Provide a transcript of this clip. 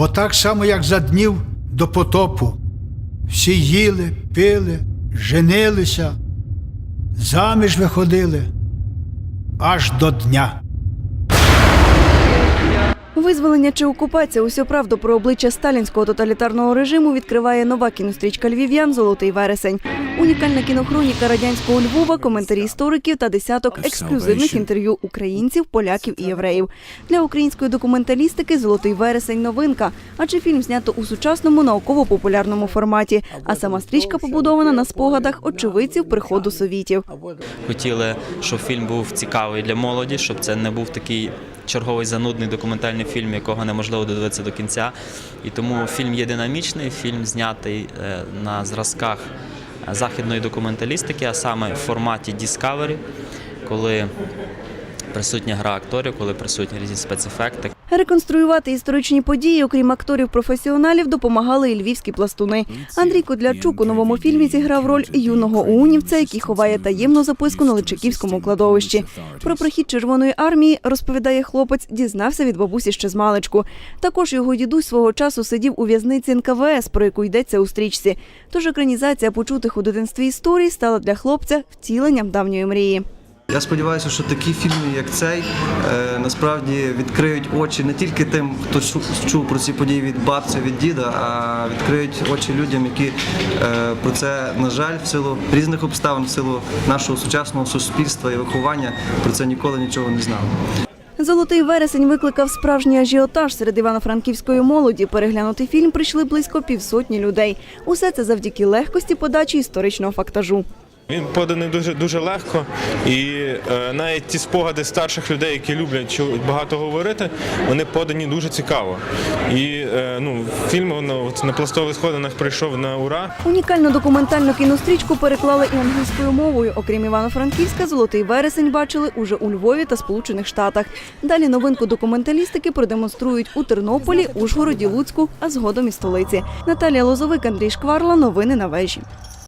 Бо так само, як за днів до потопу, всі їли, пили, женилися, заміж виходили аж до дня. Визволення чи окупація усю правду про обличчя сталінського тоталітарного режиму відкриває нова кінострічка львів'ян Золотий вересень. Унікальна кінохроніка радянського Львова, коментарі істориків та десяток ексклюзивних інтерв'ю українців, поляків і євреїв. Для української документалістики Золотий вересень новинка, адже фільм знято у сучасному науково-популярному форматі. А сама стрічка побудована на спогадах очевидців приходу совітів. Хотіли, щоб фільм був цікавий для молоді, щоб це не був такий черговий занудний документальний фільм, якого неможливо додивитися до кінця. І тому фільм є динамічний, фільм знятий е, на зразках західної документалістики, а саме в форматі Discovery, коли присутня гра акторів, коли присутні різні спецефекти. Реконструювати історичні події, окрім акторів-професіоналів, допомагали і львівські пластуни. Андрій Кодлячук у новому фільмі зіграв роль юного унівця, який ховає таємну записку на Личаківському кладовищі. Про прихід Червоної армії, розповідає хлопець, дізнався від бабусі ще з маличку. Також його дідусь свого часу сидів у в'язниці НКВС, про яку йдеться у стрічці. Тож екранізація почутих у дитинстві історій стала для хлопця втіленням давньої мрії. Я сподіваюся, що такі фільми, як цей, е, насправді відкриють очі не тільки тим, хто чу- чув про ці події від бабці, від діда, а відкриють очі людям, які е, про це, на жаль, в силу різних обставин, в силу нашого сучасного суспільства і виховання про це ніколи нічого не знали. Золотий вересень викликав справжній ажіотаж серед івано-франківської молоді. Переглянути фільм прийшли близько півсотні людей. Усе це завдяки легкості подачі історичного фактажу. Він поданий дуже дуже легко, і е, навіть ті спогади старших людей, які люблять багато говорити, вони подані дуже цікаво. І е, ну, фільм от на пластових сходинах прийшов на ура. Унікальну документальну кінострічку переклали і англійською мовою. Окрім Івано-Франківська, золотий вересень бачили уже у Львові та Сполучених Штатах. Далі новинку документалістики продемонструють у Тернополі, Ужгороді, Луцьку, а згодом і столиці. Наталія Лозовик, Андрій Шкварла. Новини на вежі.